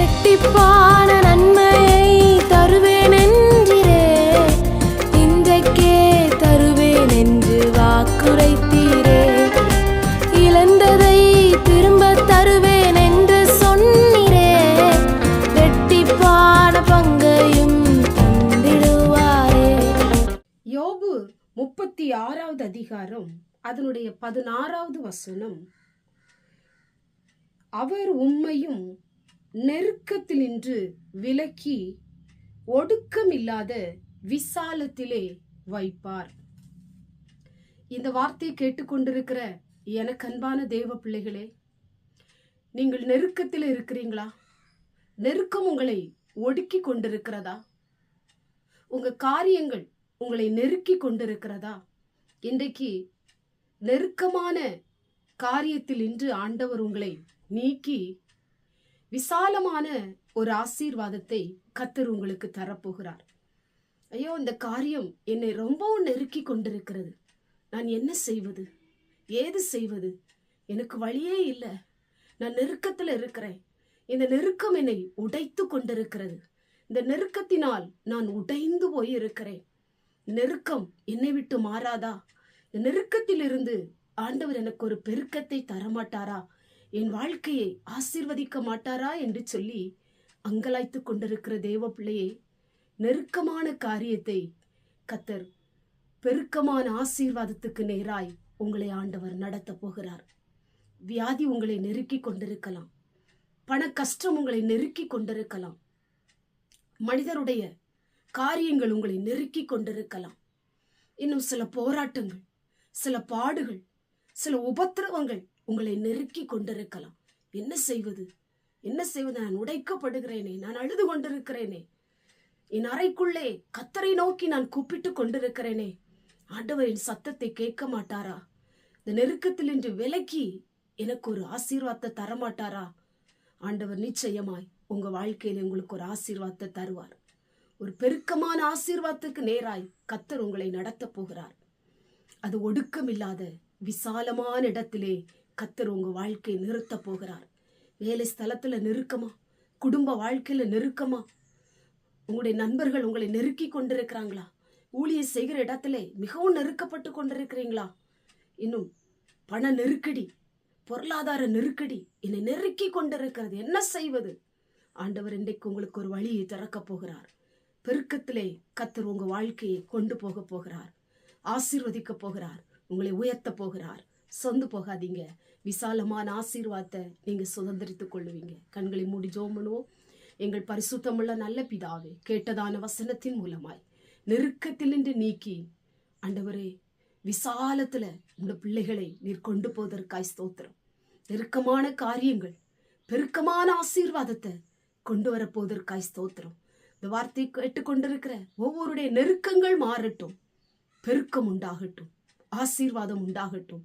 ரெட்டிப்பான நன்மையை தருவேன் என்றிரே இன்றைக்கே தருவேன் என்று வாக்குரைத்தீரே. இழந்ததை திரும்ப தருவேன் என்று சொன்னீரே. ரெட்டிப்பான பங்கையும் தந்திடுவாரே. யோபு முப்பத்தி ஆறாவது அதிகாரம் அதனுடைய பதினாறாவது வசனம். அவர் உண்மையும் நெருக்கத்தில் நின்று விலக்கி ஒடுக்கமில்லாத விசாலத்திலே வைப்பார். இந்த வார்த்தையை கேட்டுக்கொண்டிருக்கிற எனக்கு அன்பான தேவ பிள்ளைகளே நீங்கள் நெருக்கத்தில் இருக்கிறீங்களா? நெருக்கம் உங்களை ஒடுக்கி கொண்டிருக்கிறதா? உங்கள் காரியங்கள் உங்களை நெருக்கி கொண்டிருக்கிறதா? இன்றைக்கு நெருக்கமான காரியத்தில் இன்று ஆண்டவர் உங்களை நீக்கி விசாலமான ஒரு ஆசீர்வாதத்தை கத்தர் உங்களுக்கு தரப்போகிறார். ஐயோ இந்த காரியம் என்னை ரொம்பவும் நெருக்கி கொண்டிருக்கிறது. நான் என்ன செய்வது? ஏது செய்வது? எனக்கு வழியே இல்லை. நான் நெருக்கத்தில் இருக்கிறேன். இந்த நெருக்கம் என்னை உடைத்து கொண்டிருக்கிறது. இந்த நெருக்கத்தினால் நான் உடைந்து போய் இருக்கிறேன் நெருக்கம் என்னை விட்டு மாறாதா? இந்த நெருக்கத்திலிருந்து ஆண்டவர் எனக்கு ஒரு பெருக்கத்தை தரமாட்டாரா? என் வாழ்க்கையை ஆசிர்வதிக்க மாட்டாரா என்று சொல்லி அங்கலாய்த்து கொண்டிருக்கிற தேவ பிள்ளையே நெருக்கமான காரியத்தை கத்தர் பெருக்கமான ஆசீர்வாதத்துக்கு நேராய் உங்களை ஆண்டவர் நடத்தப் போகிறார். வியாதி உங்களை நெருக்கி கொண்டிருக்கலாம். பண கஷ்டம் உங்களை நெருக்கி கொண்டிருக்கலாம். மனிதருடைய காரியங்கள் உங்களை நெருக்கி கொண்டிருக்கலாம். இன்னும் சில போராட்டங்கள் சில பாடுகள் சில உபத்திரவங்கள் உங்களை நெருக்கி கொண்டிருக்கலாம். என்ன செய்வது? என்ன செய்வது? நான் உடைக்கப்படுகிறேனே நான் அழுது கொண்டிருக்கிறேனே. என் அறைக்குள்ளே கத்தரை நோக்கி நான் கூப்பிட்டு கொண்டிருக்கிறேனே. ஆண்டவரின் சத்தத்தை கேட்க மாட்டாரா? இந்த நெருக்கத்தில் இன்று விலக்கி எனக்கு ஒரு ஆசீர்வாதத்தை தரமாட்டாரா? ஆண்டவர் நிச்சயமாய் உங்க வாழ்க்கையில உங்களுக்கு ஒரு ஆசீர்வாதத்தை தருவார். ஒரு பெருக்கமான ஆசீர்வாதத்துக்கு நேராய் கத்தர் உங்களை நடத்தப் போகிறார். அது ஒடுக்கமில்லாத விசாலமான இடத்திலே கத்தர் உங்கள் வாழ்க்கையை நிறுத்த போகிறார். வேலை ஸ்தலத்தில் நெருக்கமா? குடும்ப வாழ்க்கையில் நெருக்கமா? உங்களுடைய நண்பர்கள் உங்களை நெருக்கி கொண்டிருக்கிறாங்களா? ஊழியர் செய்கிற இடத்துல மிகவும் நெருக்கப்பட்டு கொண்டிருக்கிறீங்களா? இன்னும் பண நெருக்கடி பொருளாதார நெருக்கடி என்னை நெருக்கி கொண்டிருக்கிறது. என்ன செய்வது? ஆண்டவர் இன்றைக்கு உங்களுக்கு ஒரு வழியை திறக்கப் போகிறார். பெருக்கத்திலே கத்தர் உங்கள் வாழ்க்கையை கொண்டு போக போகிறார். ஆசீர்வதிக்கப் போகிறார். உங்களை உயர்த்த போகிறார். சொந்து போகாதீங்க. விசாலமான ஆசீர்வாதத்தை நீங்க சுதந்திரித்துக் கொள்ளுவீங்க. கண்களை மூடி ஜோம் பண்ணுவோம் எங்கள் பரிசுத்தமுள்ள நல்ல பிதாவே கேட்டதான வசனத்தின் மூலமாய் நெருக்கத்திலிருந்து நீக்கி ஆண்டவரே விசாலத்துல உங்க பிள்ளைகளை நீர் கொண்டு போவதற்காய் ஸ்தோத்திரம். நெருக்கமான காரியங்கள் பெருக்கமான ஆசீர்வாதத்தை கொண்டு வரப்போவதற்காய் ஸ்தோத்திரம். இந்த வார்த்தை கேட்டுக்கொண்டிருக்கிற ஒவ்வொருடைய நெருக்கங்கள் மாறட்டும். பெருக்கம் உண்டாகட்டும். ஆசீர்வாதம் உண்டாகட்டும்.